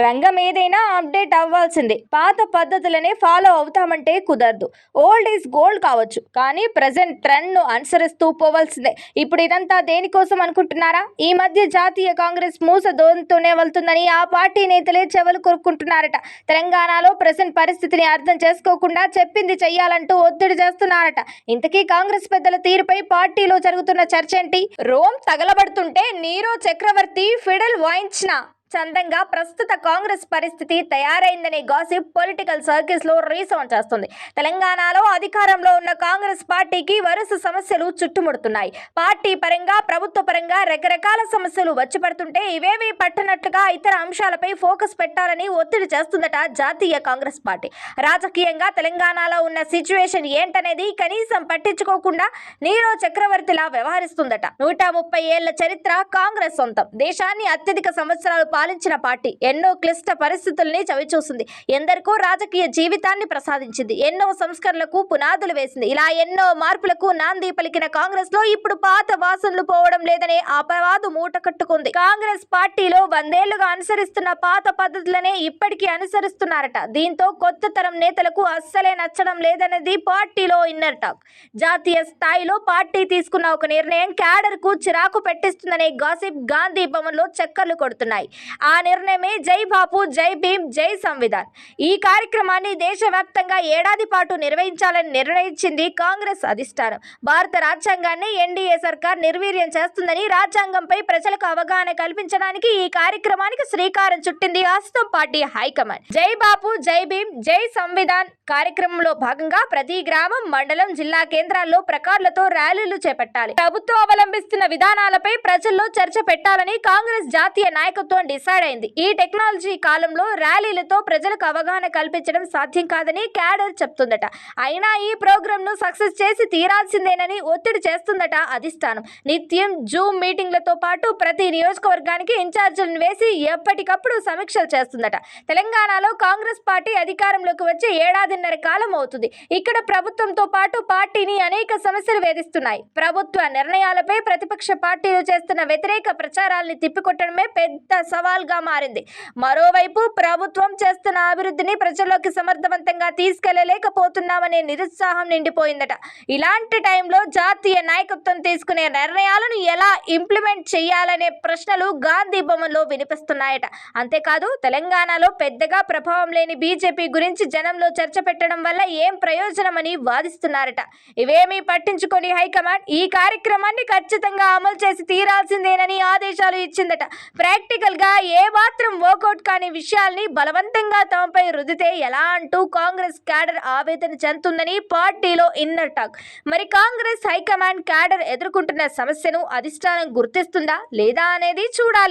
రంగం ఏదైనా అప్డేట్ అవ్వాల్సిందే. పాత పద్ధతులనే ఫాలో అవుతామంటే కుదరదు. ఓల్డ్ ఈజ్ గోల్డ్ కావచ్చు. కానీ ప్రజెంట్ ట్రెండ్ను అనుసరిస్తూ పోవాల్సిందే. ఇప్పుడు ఇదంతా దేనికోసం అనుకుంటున్నారా? ఈ మధ్య జాతీయ కాంగ్రెస్ మూస దోనితోనే వెళ్తుందని ఆ పార్టీ నేతలే చెవులు కొరుక్కుంటున్నారట. తెలంగాణలో ప్రజెంట్ పరిస్థితిని అర్థం చేసుకోకుండా చెప్పింది చెయ్యాలంటూ ఒత్తిడి చేస్తున్నారట. ఇంతకీ కాంగ్రెస్ పెద్దల తీరుపై పార్టీలో జరుగుతున్న చర్చ ఏంటి? రోమ్ తగలబడుతుంటే నీరో చక్రవర్తి ఫిడల్ వాయించిన చందంగా ప్రస్తుత కాంగ్రెస్ పరిస్థితి తయారైందనే గాసిప్ పొలిటికల్ సర్కిల్స్లో రీసౌండ్ చేస్తుంది. తెలంగాణలో అధికారంలో ఉన్న కాంగ్రెస్ పార్టీకి వరుస సమస్యలు చుట్టుముడుతున్నాయి. పార్టీ పరంగా ప్రభుత్వ పరంగా రకరకాల సమస్యలు వచ్చి పడుతుంటే ఇవేవి పట్టనట్లుగా ఇతర అంశాలపై ఫోకస్ పెట్టాలని ఒత్తిడి చేస్తుందట జాతీయ కాంగ్రెస్ పార్టీ. రాజకీయంగా తెలంగాణలో ఉన్న సిచ్యువేషన్ ఏంటనేది కనీసం పట్టించుకోకుండా నీరో చక్రవర్తిలా వ్యవహరిస్తుందట. నూట ముప్పై ఏళ్ళ చరిత్ర కాంగ్రెస్ సొంతం. దేశాన్ని అత్యధిక సంవత్సరాలు పాలించిన పార్టీ ఎన్నో క్లిష్ట పరిస్థితుల్ని చవిచూసింది. ఎందరికో రాజకీయ జీవితాన్ని ప్రసాదించింది. ఎన్నో సంస్కరణలకు పునాదులు వేసింది. ఇలా ఎన్నో మార్పులకు నాంది పలికిన కాంగ్రెస్లో ఇప్పుడు పాత వాసనలు పోవడం లేదనే అపవాదు మూట కట్టుకుంది. కాంగ్రెస్ పార్టీలో వందేళ్ళుగా అనుసరిస్తున్న పాత పద్ధతులనే ఇప్పటికీ అనుసరిస్తున్నారట. దీంతో కొత్త తరం నేతలకు అస్సలే నచ్చడం లేదనేది పార్టీలో ఇన్నర్ టాక్. జాతీయ స్థాయిలో పార్టీ తీసుకున్న ఒక నిర్ణయం క్యాడర్కు చిరాకు పెట్టిస్తుందనే గాసిప్ గాంధీ భవన్లో చక్కర్లు కొడుతున్నాయి. ఆ నిర్ణయమే జై బాపు జై భీమ్ జై సంవిధాన్. ఈ కార్యక్రమాన్ని దేశవ్యాప్తంగా ఏడాది పాటు నిర్వహించాలని నిర్ణయించింది కాంగ్రెస్ అధిష్టానం. భారత రాజ్యాంగాన్ని ఎన్డీఏ సర్కార్ నిర్వీర్యం చేస్తుందని రాజ్యాంగంపై ప్రజలకు అవగాహన కల్పించడానికి ఈ కార్యక్రమానికి శ్రీకారం చుట్టింది హస్తం పార్టీ హైకమాండ్. జై బాపు జై భీమ్ జై సంవిధాన్ కార్యక్రమంలో భాగంగా ప్రతి గ్రామం మండలం జిల్లా కేంద్రాల్లో ప్రకార్లతో ర్యాలీలు చేపట్టాలి. ప్రభుత్వం అవలంబిస్తున్న విధానాలపై ప్రజల్లో చర్చ పెట్టాలని కాంగ్రెస్ జాతీయ నాయకత్వం డిసైడ్ అయింది. ఈ టెక్నాలజీ కాలంలో ర్యాలీలతో ప్రజలకు అవగాహన కల్పించడం సాధ్యం కాదని క్యాడర్ చెప్తుందట. అయినా ఈ ప్రోగ్రామ్ను సక్సెస్ చేసి తీరాల్సిందేనని ఒత్తిడి చేస్తుందట అధిష్టానం. నిత్యం జూమ్ మీటింగ్లతో పాటు ప్రతి నియోజకవర్గానికి ఇన్ఛార్జీలను వేసి ఎప్పటికప్పుడు సమీక్షలు చేస్తుందట. తెలంగాణలో కాంగ్రెస్ పార్టీ అధికారంలోకి వచ్చి ఏడాదిన్నర కాలం అవుతుంది. ఇక్కడ ప్రభుత్వంతో పాటు పార్టీని అనేక సమస్యలు వేధిస్తున్నాయి. ప్రభుత్వ నిర్ణయాలపై ప్రతిపక్ష పార్టీలు చేస్తున్న వ్యతిరేక ప్రచారాల్ని తిప్పికొట్టడమే పెద్ద సవాల్గా మారింది. మరోవైపు ప్రభుత్వం చేస్తున్న అభివృద్ధిని ప్రజల్లోకి సమర్థవంతంగా తీసుకెళ్ళలేకపోతున్నామనే నిరుత్సాహం నిండిపోయిందట. ఇలాంటి టైంలో జాతీయ నాయకత్వం తీసుకునే నిర్ణయాలను ఎలా ఇంప్లిమెంట్ చేయాలనే ప్రశ్నలు గాంధీ భవన్లో వినిపిస్తున్నాయట. అంతేకాదు తెలంగాణలో పెద్దగా ప్రభావం లేని బీజేపీ గురించి జనంలో చర్చ పెట్టడం వల్ల ఏం ప్రయోజనమని వాదిస్తున్నారట. ఇవేమీ పట్టించుకొని హైకమాండ్ ఈ కార్యక్రమాన్ని ఖచ్చితంగా అమలు చేసి తీరాల్సిందేనని ఆదేశాలు ఇచ్చిందట. ప్రాక్టికల్గా గా ఏ మాత్రం వర్కౌట్ కాని విషయాల్ని బలవంతంగా తమపై రుదితే ఎలా అంటూ కాంగ్రెస్ క్యాడర్ ఆవేదన చెందుతుందని పార్టీలో ఇన్నర్ టాక్. మరి కాంగ్రెస్ హైకమాండ్ క్యాడర్ ఎదుర్కొంటున్న సమస్యను అధిష్టానం గుర్తిస్తుందా లేదా అనేది చూడాలి.